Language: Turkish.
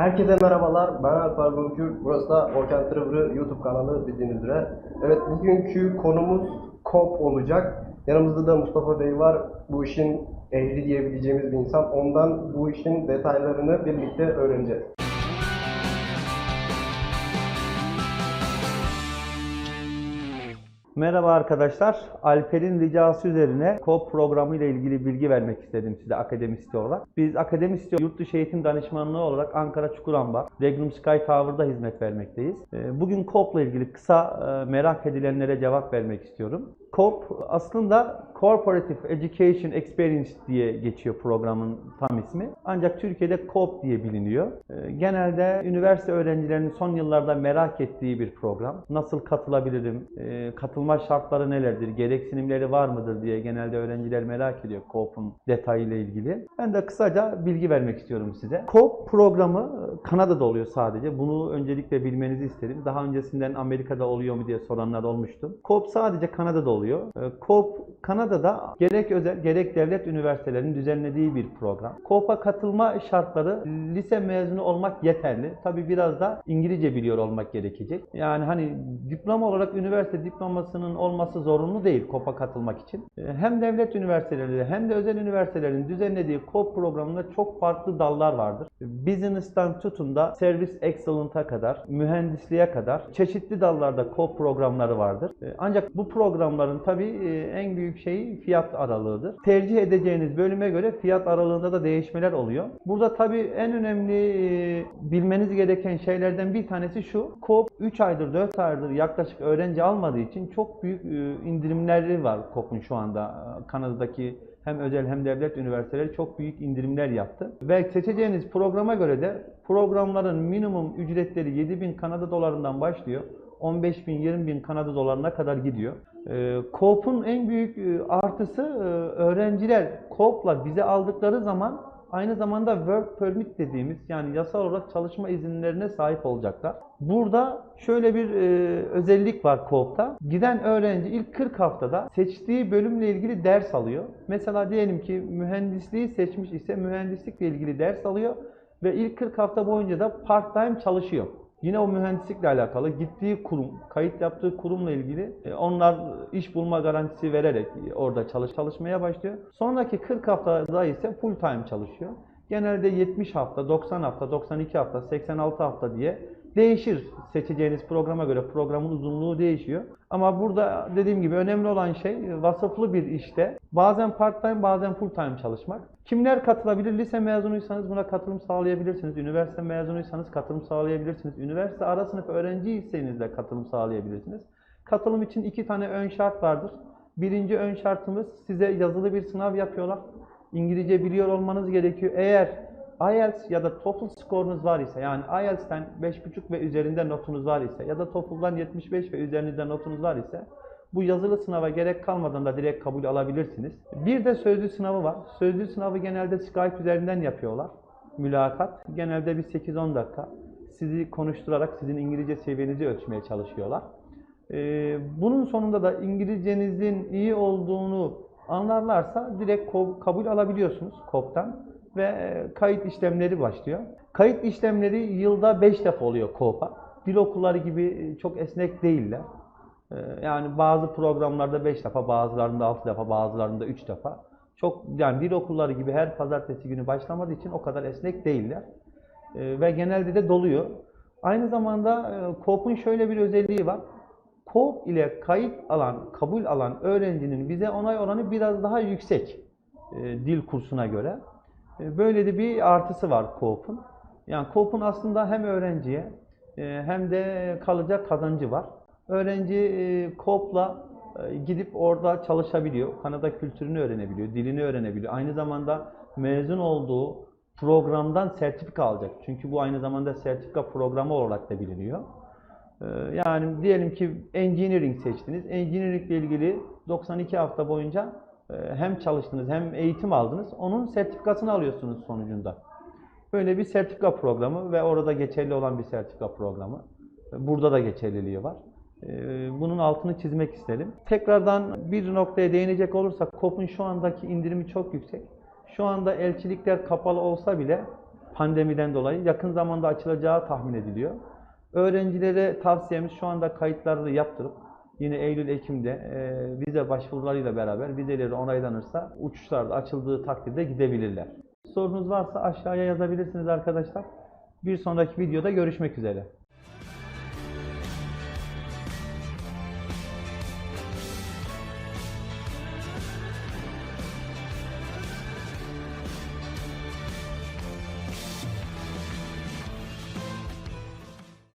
Herkese merhabalar, ben Alper Gülkür. Burası da Orkan Tırvırı YouTube kanalı bildiğiniz üzere. Evet, bugünkü konumuz KOP olacak. Yanımızda da Mustafa Bey var. Bu işin ehli diyebileceğimiz bir insan. Ondan bu işin detaylarını birlikte öğreneceğiz. Merhaba arkadaşlar. Alper'in ricası üzerine KOP programı ile ilgili bilgi vermek istedim size akademisti olarak. Biz akademisti yurt dışı eğitim danışmanlığı olarak Ankara Çukurambar, Regnum Sky Tower'da hizmet vermekteyiz. Ee, Bugün KOP ile ilgili kısa e, merak edilenlere cevap vermek istiyorum. KOP aslında Cooperative Education Experience diye geçiyor programın tam ismi. Ancak Türkiye'de KOP diye biliniyor. Ee, Genelde üniversite öğrencilerinin son yıllarda merak ettiği bir program. Nasıl katılabilirim? Ee, Katılma şartları nelerdir? Gereksinimleri var mıdır diye genelde öğrenciler merak ediyor KOP'un detayıyla ilgili. Ben de kısaca bilgi vermek istiyorum size. KOP programı Kanada'da oluyor sadece. Bunu öncelikle bilmenizi isterim. Daha öncesinden Amerika'da oluyor mu diye soranlar olmuştu. KOP sadece Kanada'da oluyor. Ee, KOP Kanada'da gerek özel gerek devlet üniversitelerinin düzenlediği bir program. KOP'a katılma şartları lise mezunu olmak yeterli. Tabi biraz da İngilizce biliyor olmak gerekecek. Yani hani diploma olarak üniversite diplomasının olması zorunlu değil KOP'a katılmak için. Ee, Hem devlet üniversiteleri hem de özel üniversitelerin düzenlediği KOP programında çok farklı dallar vardır. Business'tan tutun da Service Excellent'a kadar, mühendisliğe kadar çeşitli dallarda KOP programları vardır. Ee, Ancak bu programların tabii e, en büyük şeyi fiyat aralığıdır. Tercih edeceğiniz bölüme göre fiyat aralığında da değişmeler oluyor. Burada tabii en önemli e, bilmeniz gereken şeylerden bir tanesi şu. KOP 3 aydır 4 aydır yaklaşık öğrenci almadığı için çok büyük e, indirimleri var KOP'un şu anda. Kanada'daki hem özel hem devlet üniversiteleri çok büyük indirimler yaptı. Ve seçeceğiniz programa göre de programların minimum ücretleri 7000 Kanada dolarından başlıyor. 15 bin, 20 bin Kanada dolarına kadar gidiyor. Ee, COOP'un en büyük e, artısı e, öğrenciler COOP'la vize aldıkları zaman aynı zamanda work permit dediğimiz yani yasal olarak çalışma izinlerine sahip olacaklar. Burada şöyle bir e, özellik var COOP'ta. Giden öğrenci ilk 40 haftada seçtiği bölümle ilgili ders alıyor. Mesela diyelim ki mühendisliği seçmiş ise mühendislikle ilgili ders alıyor ve ilk 40 hafta boyunca da part time çalışıyor. Yine o mühendislikle alakalı gittiği kurum, kayıt yaptığı kurumla ilgili e, onlar iş bulma garantisi vererek orada çalış çalışmaya başlıyor. Sonraki 40 haftada ise full time çalışıyor. Genelde 70 hafta, 90 hafta, 92 hafta, 86 hafta diye değişir seçeceğiniz programa göre programın uzunluğu değişiyor. Ama burada dediğim gibi önemli olan şey vasıflı bir işte bazen part time bazen full time çalışmak. Kimler katılabilir? Lise mezunuysanız buna katılım sağlayabilirsiniz. Üniversite mezunuysanız katılım sağlayabilirsiniz. Üniversite ara sınıf öğrenciyseniz de katılım sağlayabilirsiniz. Katılım için iki tane ön şart vardır. Birinci ön şartımız size yazılı bir sınav yapıyorlar. İngilizce biliyor olmanız gerekiyor. Eğer IELTS ya da TOEFL skorunuz var ise yani IELTS'ten 5.5 ve üzerinde notunuz var ise ya da TOEFL'dan 75 ve üzerinde notunuz var ise bu yazılı sınava gerek kalmadan da direkt kabul alabilirsiniz. Bir de sözlü sınavı var. Sözlü sınavı genelde Skype üzerinden yapıyorlar. Mülakat. Genelde bir 8-10 dakika. Sizi konuşturarak sizin İngilizce seviyenizi ölçmeye çalışıyorlar. Ee, bunun sonunda da İngilizcenizin iyi olduğunu anlarlarsa direkt kabul alabiliyorsunuz KOP'tan ve e, kayıt işlemleri başlıyor. Kayıt işlemleri yılda 5 defa oluyor KOP'a. Dil okulları gibi e, çok esnek değiller. Ee, Yani bazı programlarda 5 defa, bazılarında 6 defa, bazılarında 3 defa. Çok yani dil okulları gibi her pazartesi günü başlamadığı için o kadar esnek değiller. Ve genelde de doluyor. Aynı zamanda e, KOP'un şöyle bir özelliği var. KOP ile kayıt alan, kabul alan öğrencinin vize onay oranı biraz daha yüksek e, dil kursuna göre. E, Böyle de bir artısı var KOP'un. Yani KOP'un aslında hem öğrenciye e, hem de kalacak kazancı var. Öğrenci e, KOP'la e, gidip orada çalışabiliyor. Kanada kültürünü öğrenebiliyor, dilini öğrenebiliyor. Aynı zamanda mezun olduğu programdan sertifika alacak. Çünkü bu aynı zamanda sertifika programı olarak da biliniyor. Yani diyelim ki engineering seçtiniz. Engineering ile ilgili 92 hafta boyunca hem çalıştınız hem eğitim aldınız. Onun sertifikasını alıyorsunuz sonucunda. Böyle bir sertifika programı ve orada geçerli olan bir sertifika programı. Burada da geçerliliği var. Ee, Bunun altını çizmek istedim. Tekrardan bir noktaya değinecek olursak KOP'un şu andaki indirimi çok yüksek. Şu anda elçilikler kapalı olsa bile pandemiden dolayı yakın zamanda açılacağı tahmin ediliyor. Öğrencilere tavsiyemiz şu anda kayıtlarını yaptırıp yine Eylül-Ekim'de e, vize başvurularıyla beraber vizeleri onaylanırsa uçuşlarda açıldığı takdirde gidebilirler. Sorunuz varsa aşağıya yazabilirsiniz arkadaşlar. Bir sonraki videoda görüşmek üzere.